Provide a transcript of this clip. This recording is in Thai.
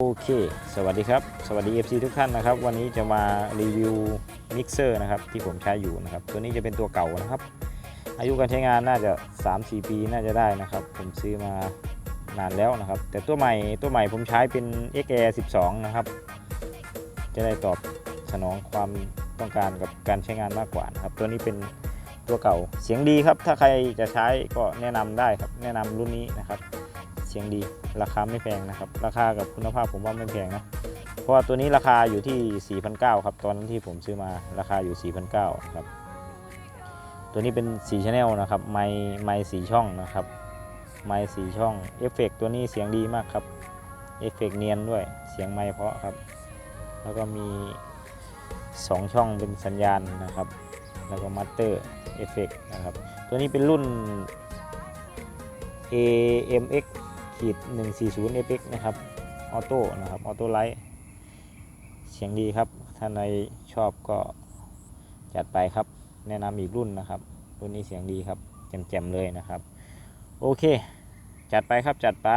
โอเค สวัสดีครับ สวัสดี FC ทุกท่านนะครับ วันนี้จะมารีวิวมิกเซอร์นะครับที่ผมใช้อยู่นะครับ ตัวนี้จะเป็นตัวเก่านะครับ อายุการใช้งานน่าจะ 3-4 ปีน่าจะได้นะครับ ผมซื้อมา นานแล้วนะครับ แต่ตัวใหม่ตัวใหม่ผมใช้เป็น XAir 12 นะครับ จะได้ตอบสนองความต้องการกับการใช้งานมากกว่านะครับ ตัวนี้เป็นตัวเก่าเสียงดีครับ ถ้าใครจะใช้ก็แนะนำได้ครับ แนะนำรุ่นนี้นะครับ เสียงดีราคาไม่แพงนะครับ ราคากับคุณภาพผมว่าไม่แพงนะเพราะว่าตัวนี้ราคาอยู่ที่4,900ครับตอนนั้นที่ผมซื้อมาราคาอยู่ 4,900ครับตัวนี้เป็น4 Channel นะครับ ไมค์ไมค์4ช่องนะครับ ไมค์4ช่องเอฟเฟกตัวนี้เสียงดีมากครับเอฟเฟกเนียนด้วยเสียงไมค์เพาะครับ แล้วก็มี 2 ช่องเป็นสัญญาณนะครับ แล้วก็มัตเตอร์เอฟเฟกนะครับ ตัวนี้เป็นรุ่น AMX ขีด140 FX นะครับออโต้นะครับออโต้ไลท์เสียงดีครับ ถ้าในชอบก็จัดไปครับ แนะนำอีกรุ่นนะครับ รุ่นนี้เสียงดีครับแจ่มๆเลยนะครับ โอเค จัดไปครับจัดไป